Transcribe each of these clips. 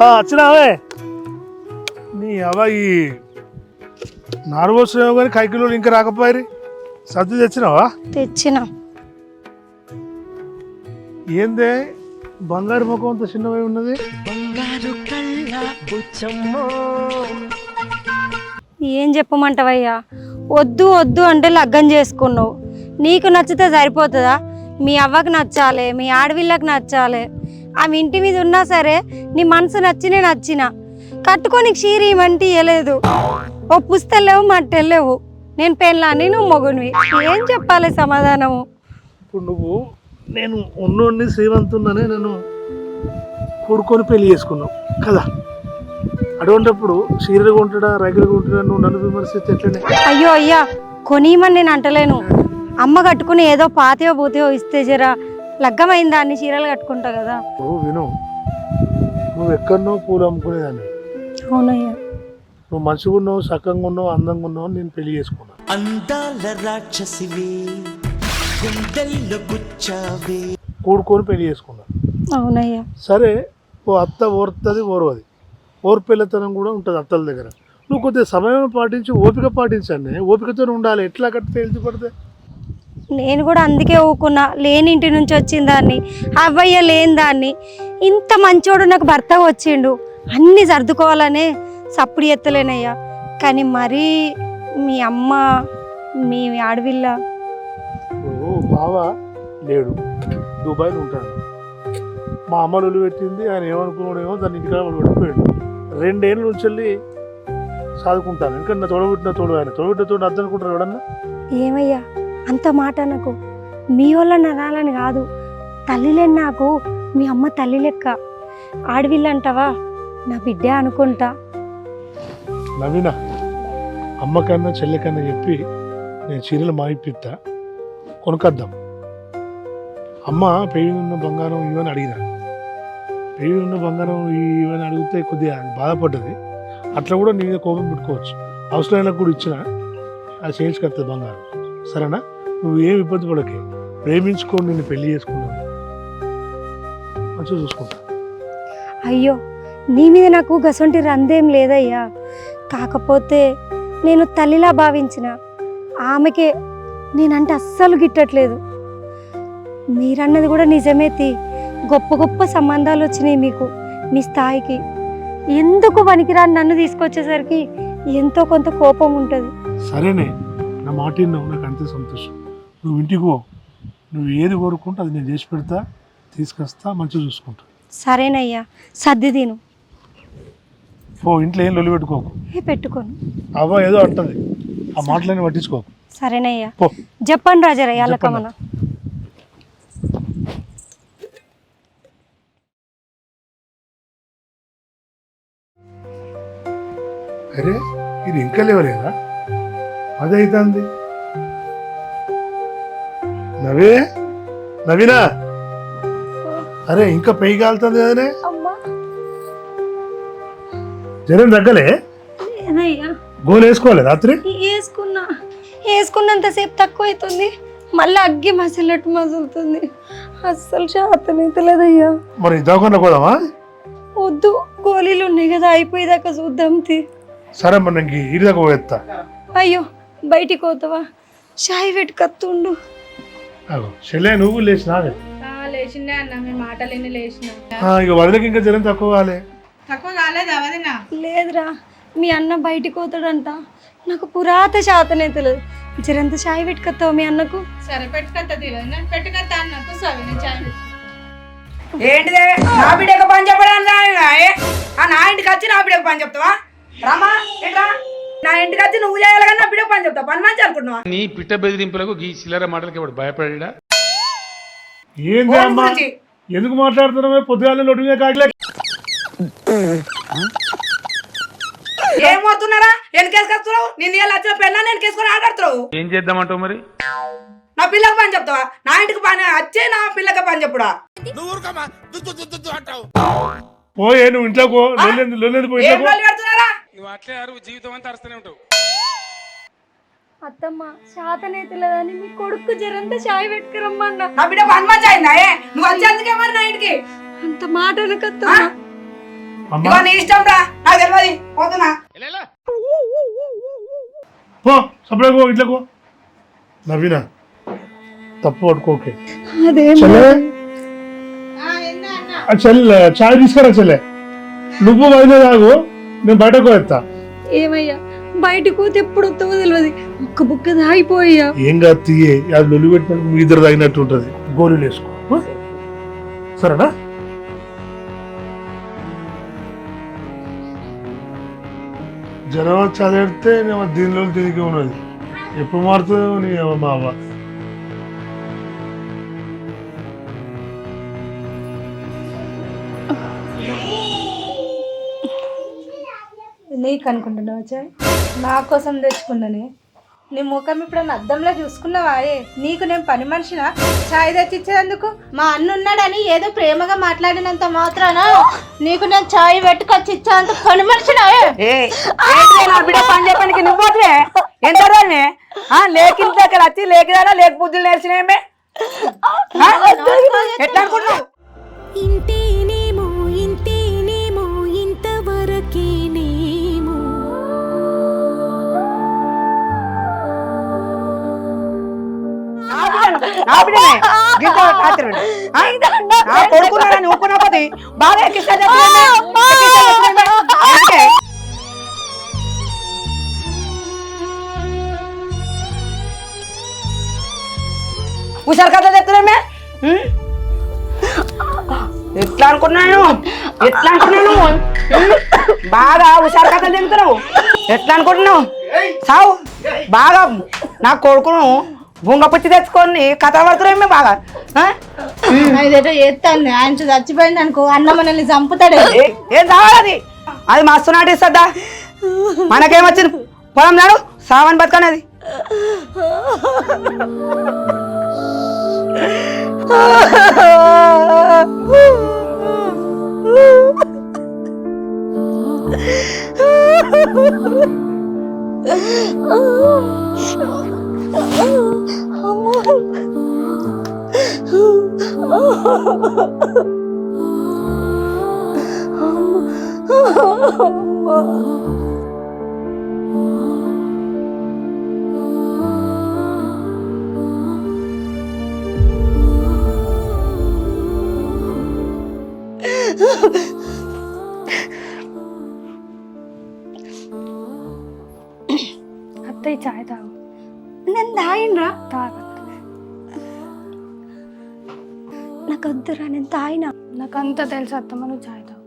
ఆ, వచ్చినావే నీ అబ్బాయి నాలుగు వస్తున్నావు కానీ కైకిలో ఇంకా రాకపోయారు సర్ది తెచ్చినావా? తెచ్చిన. ఏందే? బంగారు ముఖం అంత చిన్నవై ఉన్నది? ఏం చెప్పమంటావయ్యా? వద్దు వద్దు అంటే లగ్గం చేసుకున్నావు. నీకు నచ్చితే సరిపోతుందా? మీ అవ్వకు నచ్చాలి మీ ఆడవిళ్ళకి నచ్చాలి. ఆమె ఇంటి మీద ఉన్నా సరే నీ మనసు నచ్చినే నచ్చిన. కట్టుకొని క్షీరి ఇవ్వమంటే ఇవ్వలేదు ఓ పుస్తలేవు మట్టెళ్ళేవు నేను పెళ్ళాని నువ్వు మొగునివి. ఏం చెప్పాలి సమాధానము? ఇప్పుడు నువ్వు నేను ఉన్నోడిని శ్రీమంతున్ననే నేను కూడుకొని పెళ్ళి చేసుకున్నావు. కదా? అటువంటిప్పుడు చీరగా ఉంటాడా రైగులుగా ఉంటాడా? నువ్వు నన్ను విమర్శిస్తే ఎట్లనే? అయ్యో అయ్యా కొనియమని నేను అంటలేను. అమ్మ కట్టుకుని ఏదో పాతయో పూతయో ఇస్తే జరా లగ్గమైందా అన్ని చీరలు కట్టుకుంటా కదా? నువ్వు విను. నువ్వు ఎక్కడనో పూలు అమ్ముకునేదాన్ని. అవునయ్యా. నువ్వు మంచిగా ఉన్నావు చక్కగా ఉన్నావు అందంగా ఉన్నావు నేను పెళ్ళి చేసుకున్నాను అందాల రాక్షసివి గుండెల్లో గుచ్చావే. కూడుకొని పెళ్ళి చేసుకున్నాను అవునయ్యా. సరే ఓ అత్త ఓరుతుంది ఓర్వది. ఓర్పెల్లతనం కూడా ఉంటుంది అత్తల దగ్గర. నువ్వు కొద్దిగా సమయం పాటించి ఓపిక పాటించండి. ఓపికతో ఉండాలి. ఎట్లా కట్టితే వెళ్తూ పడితే? నేను కూడా అందుకే ఊకున్నా లేని ఇంటి నుంచి వచ్చిన దాన్ని అవ్వయ్య లేని దాన్ని. ఇంత మంచోడు నాకు భర్త వచ్చిండు. అన్నీ సర్దుకోవాలనే సప్పుడు ఎత్తలేనయ్యా కానీ మరీ మీ అమ్మ మీ ఆడవిల్ల. బావ లేడు. దుబాయ్లో ఉంటాడు. మా అమ్మ లొల్లి పెట్టింది ఆయన ఏమనుకున్నాడేమో దాన్ని ఇంటికాడ పెట్టిపోయాడు రెండేళ్ళ నుంచి వెళ్ళి చదువుకుంటాను ఇంకా నా తోడబుట్టిన తోడు ఆయన. తోడబుట్టిన తోడు అర్థం అనుకుంటారు ఎవడన్నా? ఏమయ్యా? అంత మాట నాకు మీ వల్ల నరాలని కాదు. తల్లిలేని నాకు మీ అమ్మ తల్లి లెక్క. ఆడవిల్లంటావా? నా బిడ్డే అనుకుంటా. నవీన అమ్మకన్నా చెల్లికన్నా చెప్పి నేను చీరలు మాయిపిస్తా కొనుక్కొద్దాం అమ్మ పెయిన్ ఉన్న బంగారం ఇవని అడిగిన. పెయిన్ ఉన్న బంగారం ఇవని అడిగితే కొద్దిగా బాధపడ్డది. అట్లా కూడా నీ కోపం పెట్టుకోవచ్చు. అవసరమైన కూడా ఇచ్చిన. అది చేయించుకొస్తుంది బంగారం. సరేనా? నువ్వు ఏం ఇబ్బంది పడకే. ప్రేమించుకొని నేను పెళ్ళి చేసుకున్నాను మంచిగా చూసుకుంటా. అయ్యో నీ మీద నాకు గసొంటి రందేం లేదయ్యా. కాకపోతే నేను తల్లిలా భావించిన ఆమెకే నేనంటే అస్సలు గిట్టట్లేదు. మీరన్నది కూడా నిజమే తీ. గొప్ప గొప్ప సంబంధాలు వచ్చినాయి మీకు మీ స్థాయికి. ఎందుకు పనికిరాని నన్ను తీసుకొచ్చేసరికి ఎంతో కొంత కోపం ఉంటుంది. సరేనే నా మాట నాకు అంతే సంతోషం. నువ్వు ఇంటికి పో. నువ్వు ఏది కోరుకుంటే అది నేను చేసి పెడతా తీసుకొస్తా మంచిగా చూసుకుంటా. సరేనయ్యా సర్ది తిను. పో ఇంట్లో ఏం లొల్లి పెట్టుకోకు. ఏ పెట్టుకోను. అవ్వ ఏదో అంటది. ఆ మాటలన్నీ పట్టించుకోకు. సరేనయ్యా. పో. చెప్పండి రాజారయ్య అల్లకమన అరే ఇది ఇంకా లేవలేదా? అదే అవుతుంది నవే? నవీనా? అరే ఇంకా పెయి కాలుతుంది కదనే? అమ్మా. జ్వరం తగ్గలే? గోలు వేసుకోవాలి రాత్రి? వేసుకున్నా. వేసుకున్నంతసేపు తక్కువ అవుతుంది మళ్ళీ అగ్గి మసలట్టు మసులుతుంది. అస్సలు శాతనైతలేదయ్యా మరి దవాఖాన పోదామా? వద్దు గోళీలు ఉన్నాయి కదా అయిపోయేదాకా చూద్దాం తి. సరే మరి నాకు ఇరి దాకా పోయేస్తా అయ్యో బయటికి పోతావా? షాయి పెట్టి కత్తుండు అగో చెల్లె నువ్వు లేచినావే లేచిండే అన్న మీ మాటలేని లేచిన. ఆ, ఇక వదిలేకి ఇంకా జ్వరం తక్కువ కాలే. తక్కువ కాలేదా వదినా? లేదురా మీ అన్న బయటికి పోతాడంట. నాకు పురాత శాతనైతలేదు జరంత షాయి పెట్టుకొస్తావు మీ అన్నకు? సరే పెట్టుకత్తది వదినా పెట్టుకత్తా అన్న కూర్చోవి నేను చాయ్. ఏంటిదే? నా బిడ్డకు పని చెప్పడానికి? ఆ నా ఇంటికి వచ్చి నా బిడ్డకు పని చెప్తావా? రామా ఏంట్రా నా ఇంటికి వచ్చి నువ్వు చేయాలి కానీ నా బిడ్డకు పని చెప్తావు పని మంచి అనుకుంటున్నావా? నీ పిట్ట బెదిరింపులకు ఈ చిల్లర మాటలకి వాడు భయపడా ఏంది ఓడి అమ్మా? గురించి. ఎందుకు మాట్లాడుతున్నావే? పొద్దుగాల మీద కాకలే ఏం పోతున్నారా వెనకేసుకొస్తున్నావు నిన్ను ఇలా వచ్చిన పెళ్ళా వెనకేసుకొని ఆడాడుతున్నావు ఏం చేద్దామంటావు మరి? నా పిల్లకు పని చెప్తావా? నా ఇంటికి పని వచ్చే నా పిల్లకి పని చెప్పుడా? పోయే నువ్వు ఇంట్లో పో. లొల్లేంది లొల్లేంది పో ఏం. పనులు పెడుతున్నారా నువ్వు అట్లే అరువు జీవితం అంతా అరుస్తూనే ఉంటావు. అత్తమ్మ శాతనైతలేదని మీ కొడుకు జరంత షాయి పెట్టుకురమ్మన్నా. నా బిడ్డ పని మంచి అయిందా ఏ? నువ్వు వచ్చేందుకే మరి నా ఇంటికి? అంత మాట అనకత్తమ్మ అమ్మా. ఇగో నీ ఇష్టం రా నాకు తెలియదు పోతున్నా. పో సపరేట్ ఇట్లకు నవీన తప్పు పట్టుకోకే అదేం చెల్లె? ఆ, ఏందా అన్న? ఆ చెల్లె చాయ్ తీసుకురా చెల్లె. నువ్వు బయట తాగు. నేను బయటకు ఎత్తా ఏమయ్యా? బయటకు పోతే ఎప్పుడు వస్తావో తెలియదు ఒక్క బుక్క దాగిపోయా ఏం కాదు తీయే అది లొల్లి పెట్టినప్పుడు మీ ఇద్దరు తాగినట్టు ఉంటుంది. గోళీలు వేసుకో? సరేనా? జ్వరం నేను దీనిలో తిరిగి ఉన్నది. ఎప్పుడు మారుతుందో నీ మా అవ్వ. నీకు అనుకుంటున్నావు చాయ్ నా కోసం తెచ్చుకున్నానే. నీ ముఖం ఇప్పుడు అద్దంలో చూసుకున్నావా? ఏ? నీకు నేను పని మనిషినా? చాయ్ తెచ్చిచ్చేందుకు? మా అన్న ఉన్నాడని ఏదో ప్రేమగా మాట్లాడినంత మాత్రాన? నీకు నేను చాయ్ పెట్టుకొచ్చి ఇచ్చేంత పని మనిషినా? పని నువ్వు ఎంత లేకిన దగ్గర వచ్చి లేకిదానా లేక బుద్ధులు నేర్చినేమే ఎట్లా అనుకున్నావు నా బిడ్డనే. గింత. ఆ? నా కొడుకున్నాడని బాగా ఎక్కిస్తా హుషారు కథ చెప్తున్నామే? ఎట్లా అనుకున్నాను? ఎట్లా అనుకున్నాను? బాగా హుషారు కథలు చెప్తున్నావు. ఎట్లా అనుకుంటున్నావు? సావు. బాగా నా కొడుకును బుంగపుచ్చి తెచ్చుకొని కథ పడుతున్నామే బాగా? ఇదేదో చేస్తాను. ఆయన చచ్చిపోయింది అనుకో అన్న మనల్ని చంపుతాడే. ఏ- కావాలి అది? అది మస్తు నాటిస్తుందా మనకేమొచ్చింది? పొలం నాడు సావని బతకనేది. 好好好好 తాగినా? నాకు అంతా తెలుసు అత్తమ్మ నువ్వు చాయ్ తాగు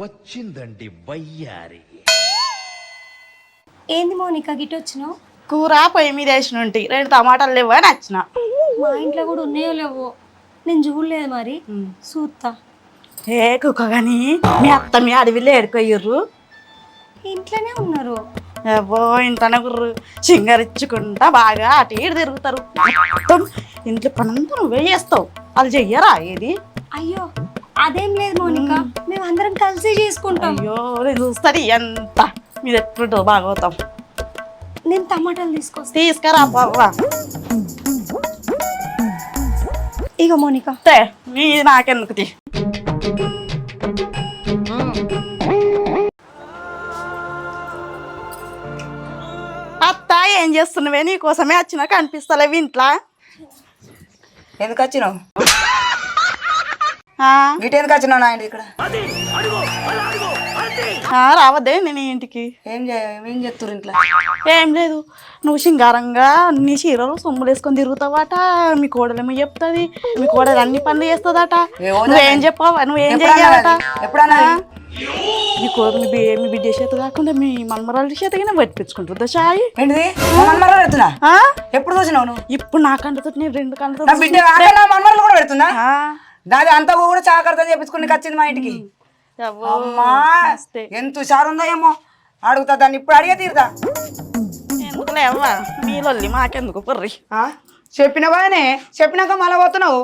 వచ్చిందండి వయ్యారి. ఏంది మౌనిక గిట్ వచ్చినావు? కూర పొయ్యి మీద వేసిన ఉంటి రెండు టమాటాలు లేవు అని వచ్చిన. మా ఇంట్లో కూడా ఉన్నాయో లేవో? నేను చూడలేదు మరి. చూస్తా. ఏ కుక్క కానీ మీ అత్త మీ అడవిలో ఏడుకోయ్యర్రు ఇంట్లోనే ఉన్నారు. ఏవో ఇంట్లోనే గుర్రు చింగరిచ్చుకుంటా బాగా అటు ఇటు తిరుగుతారు. మొత్తం ఇంట్లో పనంతా నువ్వే చేస్తావు. వాళ్ళు చెయ్యరా ఏది? అయ్యో అదేం లేదు మౌనిక. మేము అందరం కలిసి చేసుకుంటాం. అయ్యో నేను చూస్తుంది ఎంత. మీరు ఎట్లుంటుందో బాగోతాం. నేను టమాటాలు తీసుకొస్తా. తీసుకురా బాబా ఇక మౌనిక. నీ నాకెందుకు తీ? అత్త ఏం చేస్తున్నావే? నీకోసమే వచ్చినా కనిపిస్తలేవు ఇంట్లో. ఎందుకు వచ్చినావు? ఆ, గిట్ ఎందుకు వచ్చినావు నా ఇంటి ఇక్కడ ఆ, రావద్దే నేను ఈ ఇంటికి. ఏం చేయ ఏం చెప్తురు ఇంట్లో? ఏం లేదు. నువ్వు శృంగారంగా అన్ని చీరలు సొమ్ములు వేసుకొని తిరుగుతావట. మీ కోడలేమో చెప్తుంది. మీ కోడలు అన్ని పనులు చేస్తుందట. నువ్వేం చెప్పావా? నువ్వేం ఎప్పుడన్నా చెయ్యాలట? అది? ఎప్పుడన్నా అది? మీ కో మీ బి- మీ బిడ్డ చేత కాకుండా మీ మన్మరాల చేతగానే పట్టించుకుంటుందా ఏంటిది? మన్మరాలు పెడుతున్నా ఆ? ఎప్పుడు చూసినావు నువ్వు? ఇప్పుడు నా కంటతో నేను రెండు నా కంటతో బిడ్డ మన్మరాలు కూడా పెడుతున్నా దాది అంతా కూడా చాకర్తం చెప్పించుకుని వచ్చింది మా ఇంటికి. అమ్మా! ఎంత హుషారు ఉందో ఏమో. అడుగుతా దాన్ని ఇప్పుడు అడిగే తీరుతా ఎందుకు లేవా మీ లొల్లి మాకెందుకు పొర్రి ఆ? చెప్పినవానే చెప్పినాక మళ్ళా పోతున్నావు.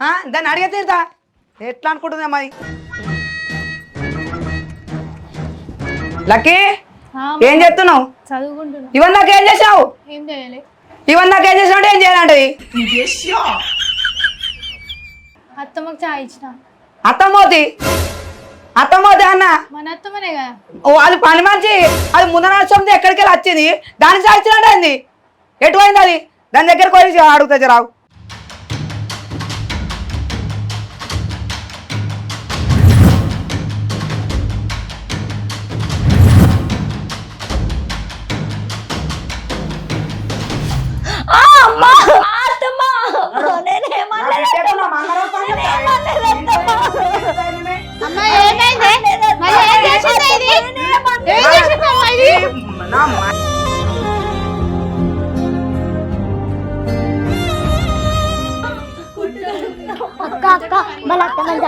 ఆ? దాన్ని అడిగే తీరుతా ఎట్లా అనుకుంటుందా మరి? లక్కీ ఏం చెప్తున్నావు? చదువుకుంటున్నా. ఇవన్నీ నాకు ఏం చేసావు ఏం చేయాలి. ఇవన్నీ నాకు ఏం చేసావు అంటే ఏం చేయాలంటది? అత్తమ్మకి చాయ్ ఇచ్చిన. అత్తమ్మోతి అత్తమ్మోతి అన్న. మన అత్తమ్మనే కదా. ఓ అది పని మంచి అది ముందర నచ్చంది ఎక్కడికి వెళ్ళి వచ్చింది. దానికి సాధించినట్టు అయింది ఎటువైంది అది? దాని దగ్గరకు పోయి అడుగుతా రావు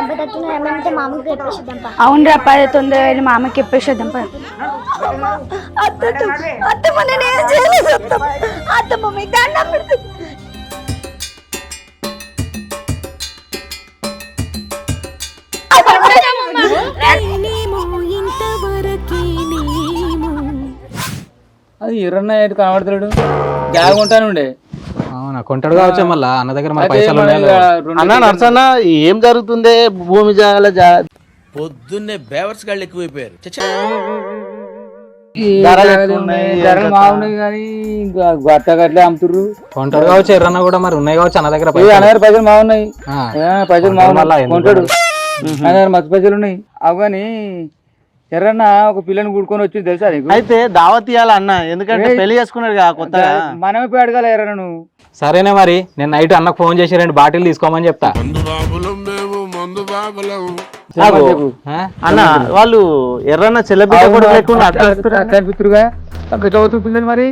ఏమంటే చెప్పేసిద్దాం అవునరా పది తొందర వెళ్ళి మా అమ్మకి చెప్పేసేద్దాం పద. అత్తమ్మ నేను ఏం చేయలేదు అత్తమ్మ అత్తమ్మ మీకు దండం పెడుతుంది నేనేమో ఇంతవరకేనేమో అది ఎర్రన్న కనబడతాడు జాగ ఉంటానుండే. అవునా? కొంటాడు కావచ్చు మళ్ళా. అన్న దగ్గర మరి పైసలు అన్న నర్సన్న ఏం జరుగుతుంది? భూమి జాగల జా పొద్దున్నే బేవర్స్ గాళ్ళు ఎక్కువైపోయారు. ధరలు ధరలు ఎక్కువ ఉన్నాయి, ఉన్నాయి, ధరలు? బాగున్నాయి కానీ ఇంకా గట్ట గట్లే అమ్ముతుర్రు. కొంటాడు కావచ్చు ఎర్రన్న కూడా మరి ఉన్నాయి కావచ్చు అన్న దగ్గర ఈ పైసలు. అన్నగారి పైసలు బాగున్నాయి. ఆ. ఏ, పైసలు కొంటాడు మళ్ళా బాగున్నాయి. ఎందుకు కొంటాడు. అన్నగారు మస్తు పైసలు ఉన్నాయి. అవు కానీ ఎర్రన్న ఒక పిల్లని కూడుకొని వచ్చింది తెలుసా నీకు అయితే దావత్ ఇవ్వాలి అన్న ఎందుకంటే. పెళ్ళి చేసుకున్నాడు కదా కొత్తగా మనమే పోయి అడగాలి ఎర్రన్న నువ్వు సరేనే మరి నేను నైట్ అన్నకు ఫోన్ చేసి రెండు బాటిల్ తీసుకోమని చెప్తా? అన్న వాళ్ళు ఎర్రన్న చెల్లబిడ్డ కూడా లేకుండా అట్లా అనిపిస్తురుగా అవుతుంది మరి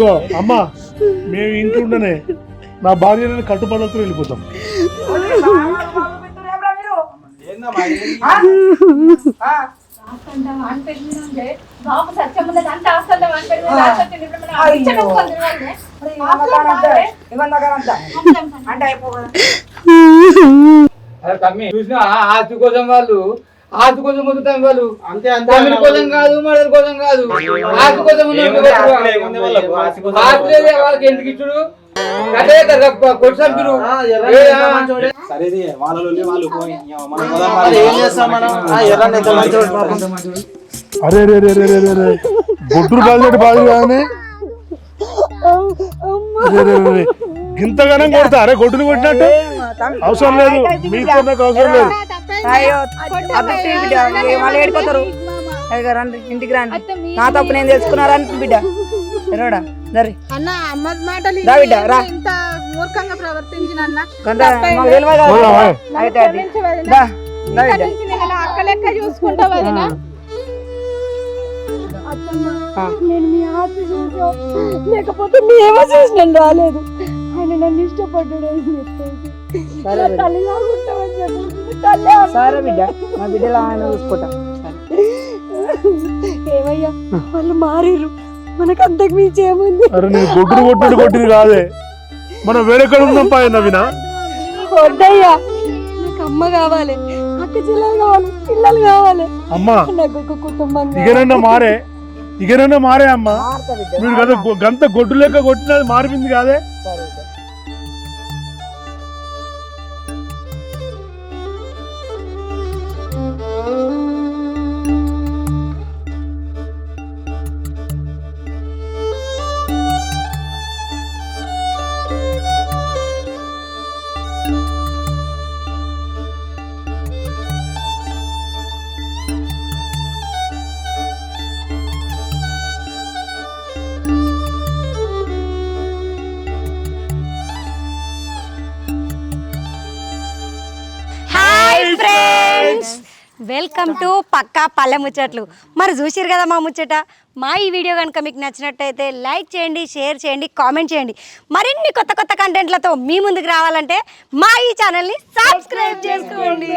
ఇగో అమ్మ మేము ఇంట్లో ఉండనే. నా భార్యని కట్టుబడులతో వెళ్ళిపోతాం. అంటే తమ్మి చూసిన ఆస్తి కోసం వాళ్ళు ఆస్తి కోసం పొందుతాం వాళ్ళు. అంతే అంతే. తమిళ కోసం కాదు మడల కోసం కాదు. ఆస్తి కోసం ఉన్నారు ఆస్తి లేదే వాళ్ళకి. ఎందుకు ఇచ్చుడు. అరే రే రే రే రే రే రే. బొడ్డురు బాధ్యత బాధ కానీ రే, రే, రే, రే. గింతగానం కొడతా. అరే గొడ్డుని కొట్టినట్టు? అవసరం లేదు. మీతో నాకు అవసరం లేదు. అయ్యో బిడ్డ ఏ మళ్ళీ ఏడుకోతారు అదిగో రండి ఇంటికి రండి. నా తప్పు నేను తెలుసుకున్నారని బిడ్డ? ఎరోడా దరి అన్న అమ్మ మాటలు రా బిడ్డ, రా. ఇంత మూర్ఖంగా ప్రవర్తించిన అన్న. కొంత మాకు తెలియదు కదా. పోదాం, పోదాం. అయితే అది. క్షమించు వదినా. దా దా ఇక్కడ బిడ్డ. నుంచి నేను నా అక్క లెక్క చూసుకుంటా వదినా. ఆ. నేను మీ ఆస్తి చూసా లేకపోతే మేమో చూసినాను రాలేదు. ఆయన నన్ను ఇష్టపడ్డాడు అని చెప్పేసి. తల్లిలాగా ఉంటామని సరే బిడ్డ మా బిడ్డలో ఆయన చూసుకుంటా. ఏమయ్యా? వాళ్ళు మారిరు. మనకు అంతకు మించి ఏముంది? అరే నేను గొడ్డును కొట్టినట్టు కొట్టింది కాదే. మనం వేరెక్కడ ఉందాం పాయ నవీనా వద్దయ్యా. నాకు అమ్మ కావాలి. అక్క చెల్లెలు కావాలి. పిల్లలు కావాలి. అమ్మా నాకు ఒక కుటుంబం. ఇకనన్నా మారే. ఇకనన్నా మారే అమ్మా. మీరు కదా గంత గొడ్డు లెక్క కొట్టినది మారిపోయింది కాదే? వెల్కమ్ టు పక్కా పల్లె ముచ్చట్లు. మరి చూసిరు కదా మా ముచ్చట? మా ఈ వీడియో కనుక మీకు నచ్చినట్టయితే లైక్ చేయండి షేర్ చేయండి కామెంట్ చేయండి. మరిన్ని కొత్త కొత్త కంటెంట్లతో మీ ముందుకు రావాలంటే మా ఈ ఛానల్ని సబ్స్క్రైబ్ చేసుకోండి.